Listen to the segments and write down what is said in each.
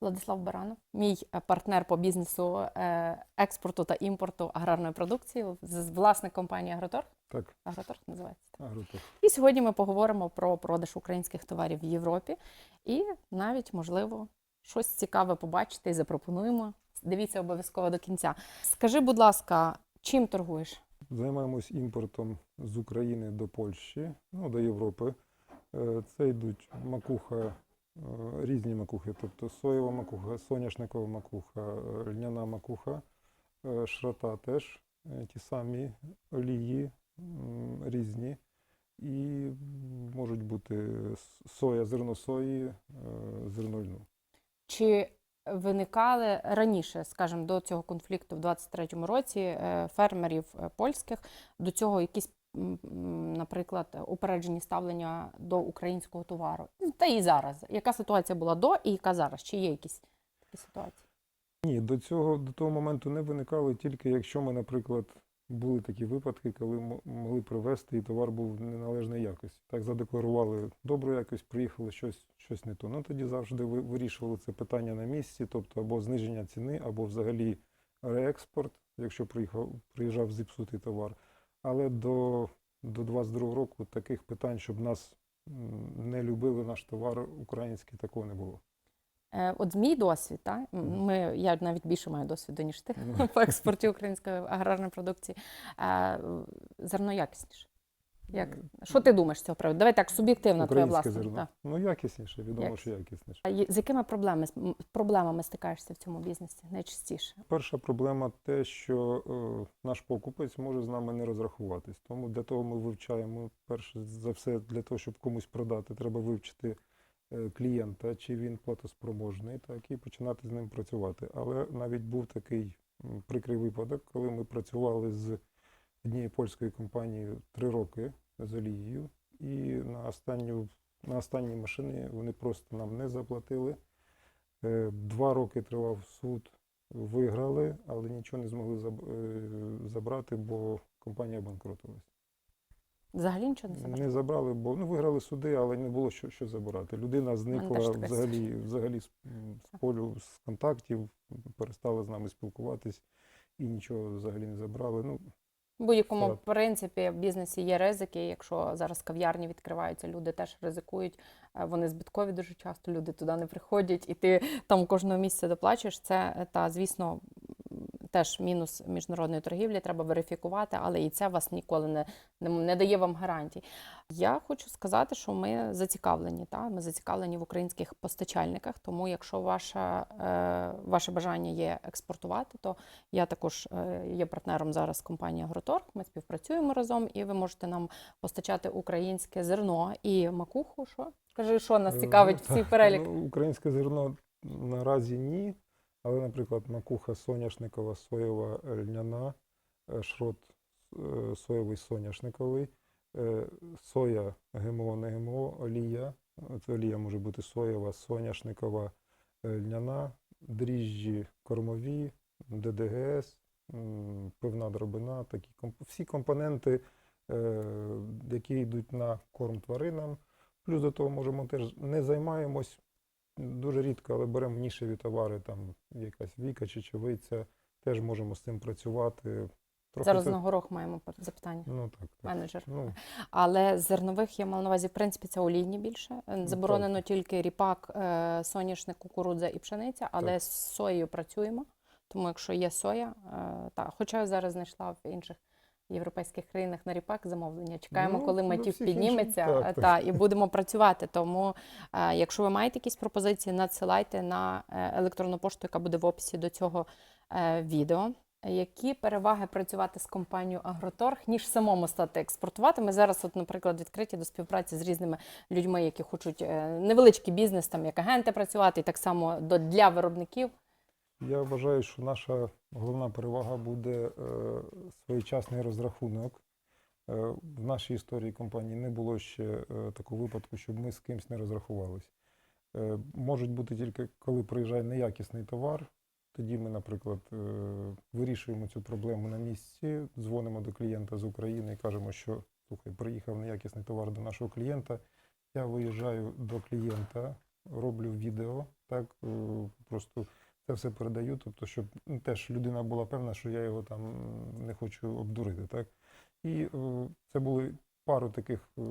Владислав Баранов, мій е, партнер по бізнесу е, експорту та імпорту аграрної продукції, з- власник компанії Агроторг. Так, Агроторг називається. так. агротех. І сьогодні ми поговоримо про продаж українських товарів в Європі і навіть, можливо, щось цікаве побачити і запропонуємо. Дивіться обов'язково до кінця. Скажи, будь ласка, чим торгуєш? Займаємось імпортом з України до Польщі, ну, до Європи. Е, Це йдуть макуха, різні макухи, тобто соєва макуха, соняшникова макуха, е, льняна макуха, е, шрота теж, е, ті самі олії різні. І можуть бути соя, зерно сої, е, зерно льну. Чи виникали раніше, скажімо, до цього конфлікту в 23-му році е, фермерів е, польських до цього якісь, наприклад, упереджені ставлення до українського товару? Та і зараз. Яка ситуація була до і яка зараз? Чи є якісь такі ситуації? Ні, до цього до того моменту не виникало, тільки якщо ми, наприклад, були такі випадки, коли могли привезти і товар був неналежної якості. Так задекларували добру якість, приїхало щось, щось не то. Ну тоді завжди вирішували це питання на місці, тобто або зниження ціни, або взагалі реекспорт, якщо приїхав, приїжджав зіпсутий товар. Але до, до 22 року таких питань, щоб нас не любили наш товар український, такого не було. Е, От мій досвід, та? ми, я навіть більше маю досвіду, ніж ти Ну. по експорті української аграрної продукції. Е, Зерно якісніше. Як? Що ти думаєш з цього приводу? Давай так, суб'єктивно твоя власна. зерно. та. Ну, якісніше, відомо, Якість. що якісніше. А З якими проблеми, проблемами стикаєшся в цьому бізнесі найчастіше? Перша проблема те, що е, наш покупець може з нами не розрахуватись. Тому для того ми вивчаємо, перш за все, для того, щоб комусь продати, треба вивчити е, клієнта, чи він платоспроможний, так, і починати з ним працювати. Але навіть був такий прикрий випадок, коли ми працювали з однією польською компанією три роки з олією, і на останню на останній машині вони просто нам не заплатили. Е, Два роки тривав суд, виграли, але нічого не змогли е, забрати, бо компанія банкротилась. Взагалі нічого не забрати? Не забрали, бо ну, виграли суди, але не було що, що забирати. Людина зникла взагалі, взагалі з, з полю з контактів, перестала з нами спілкуватись і нічого взагалі не забрали. Ну, В будь-якому Так. принципі в бізнесі є ризики. Якщо зараз кав'ярні відкриваються, люди теж ризикують. Е, Вони збиткові дуже часто, люди туди не приходять, і ти там кожного місяця доплачуєш. Це е, та, звісно, теж мінус міжнародної торгівлі, треба верифікувати, але і це вас ніколи не, не, не дає вам гарантій. Я хочу сказати, що ми зацікавлені. Та? Ми зацікавлені в українських постачальниках. Тому, якщо ваше, е, ваше бажання є експортувати, то я також е, є партнером зараз компанії Агроторг. Ми співпрацюємо разом, і ви можете нам постачати українське зерно і макуху. Що кажи, що нас Е, цікавить ну, в цей так, перелік? Ну, українське зерно наразі ні. Але, наприклад, макуха соняшникова, соєва льняна, е, шрот е, соєвий соняшниковий, е, соя ГМО, не ГМО, олія. Це олія може бути соєва, соняшникова, льняна, дріжджі кормові, ДДГС, пивна дробина, такі всі компоненти, які йдуть на корм тваринам. Плюс до того можемо теж не займаємось дуже рідко, але беремо нішеві товари, там якась віка, чечевиця, теж можемо з цим працювати. Трохи Зараз це- на горох маємо запитання. Ну так, так. Менеджер. Ну, Але зернових я мала на увазі, в принципі, це олійні більше. Е, так. Заборонено тільки ріпак, е, соняшник, кукурудза і пшениця, але Так. з соєю працюємо. Тому якщо є соя, е, та хоча я зараз знайшла в інших європейських країнах на ріпак замовлення. Чекаємо, Ну, коли до матів підніметься, так, та і будемо працювати. Тому, е, якщо ви маєте якісь пропозиції, надсилайте на е, електронну пошту, яка буде в описі до цього е, відео. Які переваги працювати з компанією Агроторг, ніж самому стати експортувати? Ми зараз, от, наприклад, відкриті до співпраці з різними людьми, які хочуть невеличкий бізнес, там як агенти працювати, і так само для виробників. Я вважаю, що наша головна перевага буде е, своєчасний розрахунок. Е, в нашій історії компанії не було ще е, такого випадку, щоб ми з кимось не розрахувались. Е, можуть бути тільки коли приїжджає неякісний товар. Тоді ми, наприклад, вирішуємо цю проблему на місці, дзвонимо до клієнта з України і кажемо, що слухай, приїхав неякісний товар до нашого клієнта. Я виїжджаю до клієнта, роблю відео, так просто це все передаю, тобто, щоб ну, теж людина була певна, що я його там не хочу обдурити. Так? І е, це були пару таких е,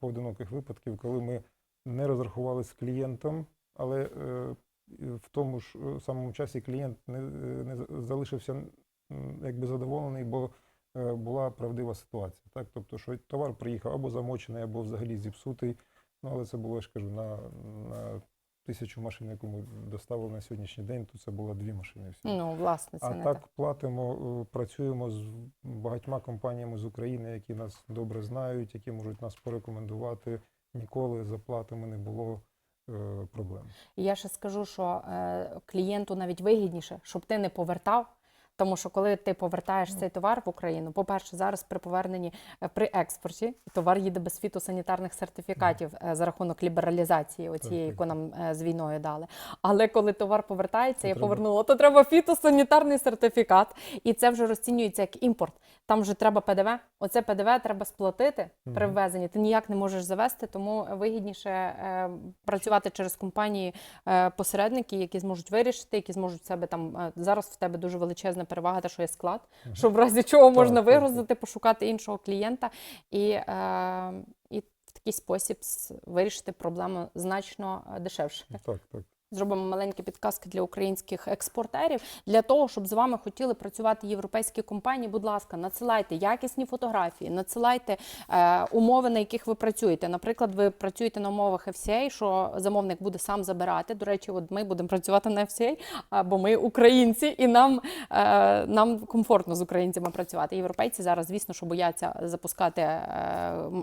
поодиноких випадків, коли ми не розрахувалися з клієнтом, але е, в тому ж самому часі клієнт не, не залишився якби задоволений, бо була правдива ситуація. Так? Тобто, що товар приїхав або замочений, або взагалі зіпсутий. Ну, але це було, я ж кажу, на, на тисячу машин, яку ми доставили на сьогоднішній день, то це було дві машини. Всього. Ну, власне, це А не так, так. платимо, е, працюємо з багатьма компаніями з України, які нас добре знають, які можуть нас порекомендувати. Ніколи за платами не було е, проблем. Я ще скажу, що е, клієнту навіть вигідніше, щоб ти не повертав. Тому що коли ти повертаєш цей товар в Україну, по-перше, зараз при поверненні е, при експорті товар їде без фітосанітарних сертифікатів е, за рахунок лібералізації, оцієї, яку нам е, з війною дали. Але коли товар повертається, я повернула, то треба фітосанітарний сертифікат, і це вже розцінюється як імпорт. Там вже треба ПДВ. Оце ПДВ треба сплатити при ввезенні. Ти ніяк не можеш завести, тому вигідніше працювати через компанії посередники, які зможуть вирішити, які зможуть себе там зараз в тебе дуже величезна перевага, те, що є склад, Мгм. що в разі чого можна так, так. вигрузити, пошукати іншого клієнта і, е, і в такий спосіб вирішити проблему значно е, дешевше. Так, так. Зробимо маленькі підказки для українських експортерів. Для того, щоб з вами хотіли працювати європейські компанії, будь ласка, надсилайте якісні фотографії, надсилайте е, умови, на яких ви працюєте. Наприклад, ви працюєте на умовах FCA, що замовник буде сам забирати. До речі, от ми будемо працювати на FCA, бо ми українці, і нам, е, нам комфортно з українцями працювати. Європейці зараз, звісно, що бояться запускати е,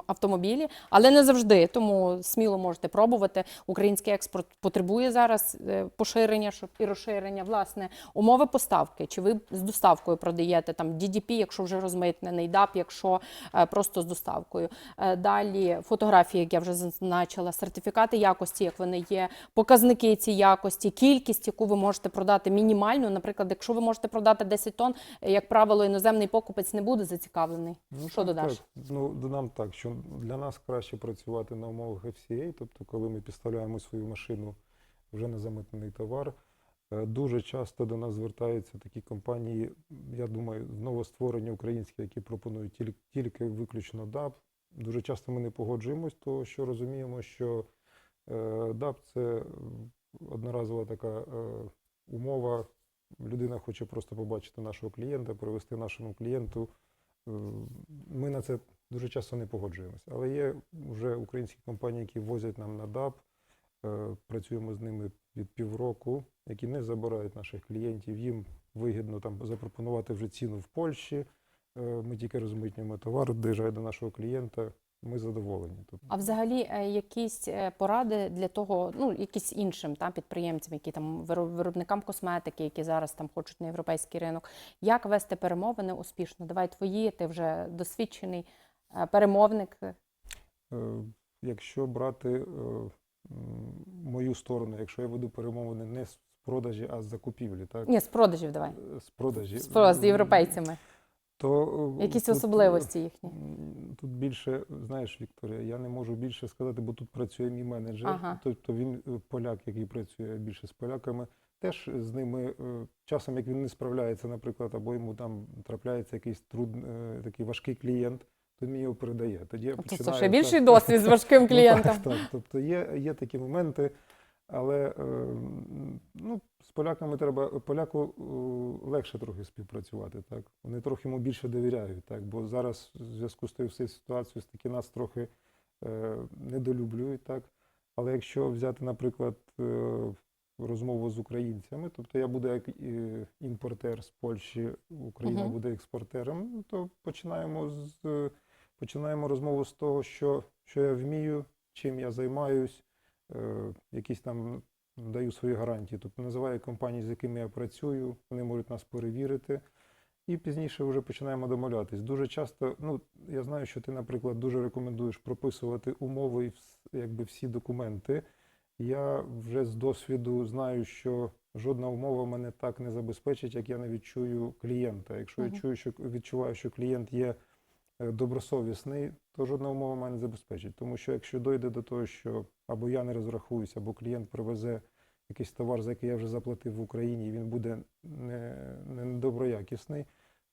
автомобілі, але не завжди. Тому сміло можете пробувати. Український експорт потребує зараз е, поширення щоб і розширення. Власне, умови поставки. Чи ви з доставкою продаєте там DDP, якщо вже розмитнений, DAP, якщо е, просто з доставкою. Е, Далі фотографії, як я вже зазначила, сертифікати якості, як вони є, показники цієї якості, кількість, яку ви можете продати мінімальну. Наприклад, якщо ви можете продати 10 тонн, як правило, іноземний покупець не буде зацікавлений. Ну, Що так, додаш? Так. Ну, додам так, що для нас краще працювати на умовах FCA, тобто коли ми підставляємо свою машину вже на замитнений товар. Е, Дуже часто до нас звертаються такі компанії, я думаю, новостворені українські, які пропонують тільки, тільки виключно DAP. Дуже часто ми не погоджуємось, тому що розуміємо, що е, DAP – це одноразова така е, умова. Людина хоче просто побачити нашого клієнта, привести нашому клієнту. Ми на це дуже часто не погоджуємося. Але є вже українські компанії, які возять нам на е, працюємо з ними від півроку, які не забирають наших клієнтів. Їм вигідно там запропонувати вже ціну в Польщі. Е, Ми тільки розмитнюємо товар, доїжджає до нашого клієнта. Ми задоволені. А взагалі е, якісь е, поради для того, ну якісь іншим та підприємцям, які там виробникам косметики, які зараз там хочуть на європейський ринок, як вести перемовини успішно? Давай твої, ти вже досвідчений е, перемовник. Е, Якщо брати е, мою сторону, якщо я веду перемовини не з продажі, а з закупівлі, так? Ні, з продажів давай. Е, З продажі. З, з європейцями. То, е, Якісь тут, е, особливості їхні. Тут більше, знаєш, Вікторія, я не можу більше сказати, бо тут працює мій менеджер. Ага. Тобто він поляк, який працює більше з поляками. Теж з ними часом, як він не справляється, наприклад, або йому там трапляється якийсь труд, такий важкий клієнт, то мені його передає. Тоді я Тобто це ще так- більший досвід з важким Ну, клієнтом. Так, так. Тобто є, є такі моменти, але е, ну, з поляками треба поляку е, легше трохи співпрацювати. Так? Вони трохи йому більше довіряють, так? бо зараз в зв'язку з тою всією ситуацією таки нас трохи е, недолюблюють. Так? Але якщо взяти, наприклад, е, розмову з українцями, тобто я буду як імпортер з Польщі, Україна Мгм. буде експортером, ну, то починаємо з починаємо розмову з того, що, що я вмію, чим я займаюсь, е, якісь там даю свої гарантії. Тобто називаю компанії, з якими я працюю, вони можуть нас перевірити. І пізніше вже починаємо домовлятись. Дуже часто, ну я знаю, що ти, наприклад, дуже рекомендуєш прописувати умови і якби всі документи. Я вже з досвіду знаю, що жодна умова мене так не забезпечить, як я не відчую клієнта. Якщо Мгм. я чую, що відчуваю, що клієнт є добросовісний, то жодна умова мене не забезпечить. Тому що якщо дойде до того, що або я не розрахуюся, або клієнт привезе якийсь товар, за який я вже заплатив в Україні, і він буде не, не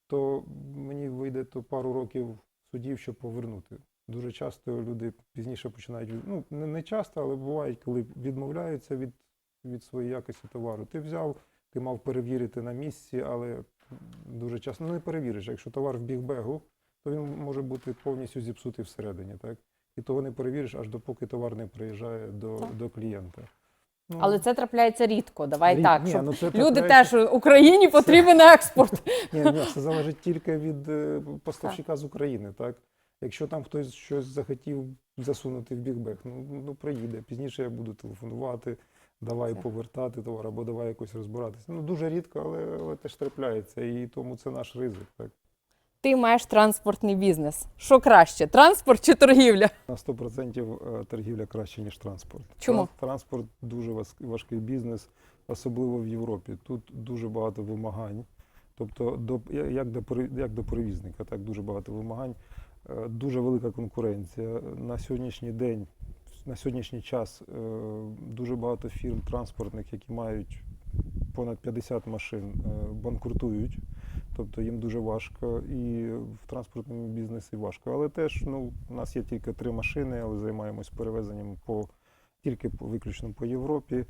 то мені вийде то пару років судів, щоб повернути. Дуже часто люди пізніше починають, ну не, не часто, але бувають, коли відмовляються від, від своєї якості товару. Ти взяв, ти мав перевірити на місці, але дуже часто ну, не перевіриш. Якщо товар в бігбегу, то він може бути повністю зіпсутий всередині, так? І того не перевіриш, аж допоки товар не приїжджає до, до клієнта. Ну, Але це трапляється рідко. Давай рід- так, ні, щоб ну, це люди трапляється- теж Україні потрібен експорт. Ні, ні, це залежить тільки від е, поставщика з України, так? Якщо там хтось щось захотів засунути в бігбег, ну, ну приїде. Пізніше я буду телефонувати, давай Це. повертати товар або давай якось розбиратися. Ну дуже рідко, але, але теж трапляється, і тому це наш ризик. Так? Ти маєш транспортний бізнес. Що краще, транспорт чи торгівля? На 100% торгівля краще, ніж транспорт. Чому? Транспорт дуже важкий бізнес, особливо в Європі. Тут дуже багато вимагань. Тобто, до, як, до, як до перевізника, так дуже багато вимагань. Е, Дуже велика конкуренція. На сьогоднішній день, на сьогоднішній час е, дуже багато фірм транспортних, які мають понад 50 машин, е, банкрутують. Тобто їм дуже важко, і в транспортному бізнесі важко. Але теж ну, у нас є тільки три машини, але займаємось перевезенням по тільки виключно по Європі.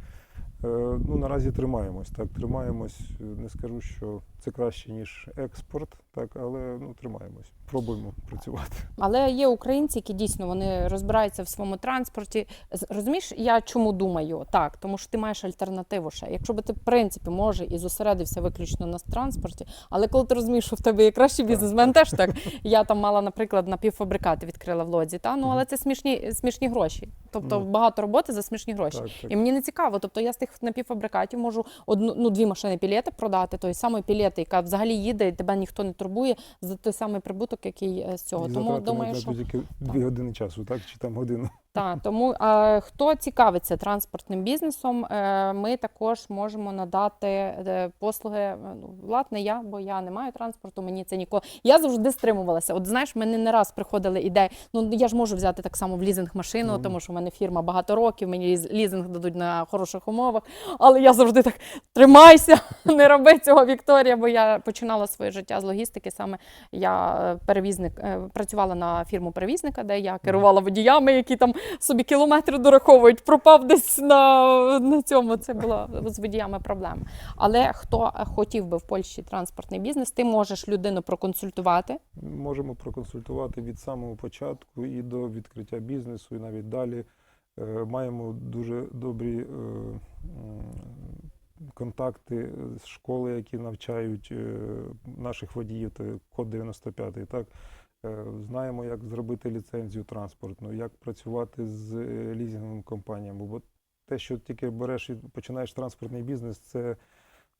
Е, ну, наразі тримаємось. Так, тримаємось. Не скажу, що це краще, ніж експорт, так, але ну, тримаємось. Пробуємо працювати. Але є українці, які дійсно вони розбираються в своєму транспорті. Розумієш, я чому думаю? Так, тому що ти маєш альтернативу ще. Якщо би ти, в принципі, може і зосередився виключно на транспорті, але коли ти розумієш, що в тебе є кращий Так. бізнес, мене теж так. Я там мала, наприклад, напівфабрикати відкрила в лодзі, та ну але це смішні, смішні гроші. Тобто Ну. багато роботи за смішні гроші. Так, так. І мені не цікаво. Тобто я з тих напівфабрикатів можу одну, ну, дві машини пілети продати, той самий пілети, яка взагалі їде, і тебе ніхто не турбує за той самий прибуток, який е, з цього. І Тому думаю, що дві години часу, так? Чи там годину. Так, тому а, хто цікавиться транспортним бізнесом, е, ми також можемо надати е, послуги. е, Ну, власне, я, бо я не маю транспорту, мені це ніколи. Я завжди стримувалася. От знаєш, мене не раз приходили ідеї. Ну я ж можу взяти так само в лізинг машину, Ну. тому що в мене фірма багато років, мені ліз- лізинг дадуть на хороших умовах. Але я завжди так тримайся, не роби цього, Вікторія, бо я починала своє життя з логістики. Саме я е, перевізник е, працювала на фірму перевізника, де я керувала водіями, які там собі кілометри дораховують, пропав десь на, на цьому. Це була з водіями проблема. Але хто хотів би в Польщі транспортний бізнес, ти можеш людину проконсультувати. Можемо проконсультувати від самого початку і до відкриття бізнесу, і навіть далі. Е, Маємо дуже добрі е, контакти з школи, які навчають е, наших водіїв, код 95, так? Е, Знаємо, як зробити ліцензію транспортну, як працювати з е, лізинговими компаніями. Бо те, що тільки береш і починаєш транспортний бізнес, це,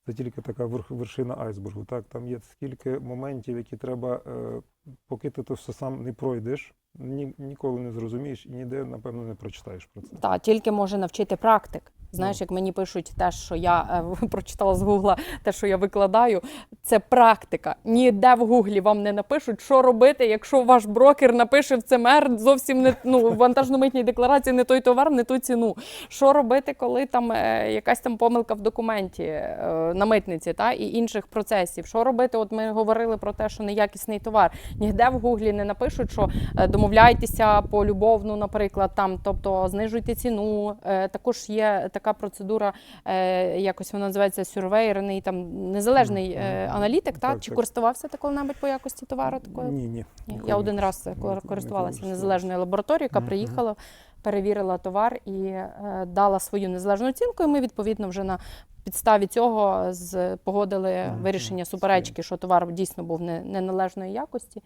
це тільки така вершина айсбергу. Так? Там є скільки моментів, які треба, е, поки ти то все сам не пройдеш, ні, ніколи не зрозумієш і ніде, напевно, не прочитаєш про це. Та тільки може навчити практик. Знаєш, Ну. як мені пишуть те, що я е, прочитала з гугла, те, що я викладаю, це практика. Ніде в гуглі вам не напишуть, що робити, якщо ваш брокер напише в ЦМР зовсім не ну в вантажно-митній декларації не той товар, не ту ціну. Що робити, коли там е, якась там помилка в документі е, на митниці та і інших процесів? Що робити? От ми говорили про те, що неякісний товар. Ніде в гуглі не напишуть, що е, домовляйтеся по любовну, наприклад, там, тобто знижуйте ціну. Е, Також є така процедура, е, якось вона називається сюрвейерний, там незалежний е. Аналітик. Та? Так, Чи так. користувався ти коли-небудь по якості товару такою? Ні, ні. Ні, Я один раз е, користувалася незалежною лабораторією, яка приїхала, перевірила товар і е, дала свою незалежну оцінку. І ми відповідно вже на підставі цього з погодили вирішення суперечки, що товар дійсно був не- неналежної якості,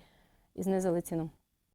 і знизили ціну.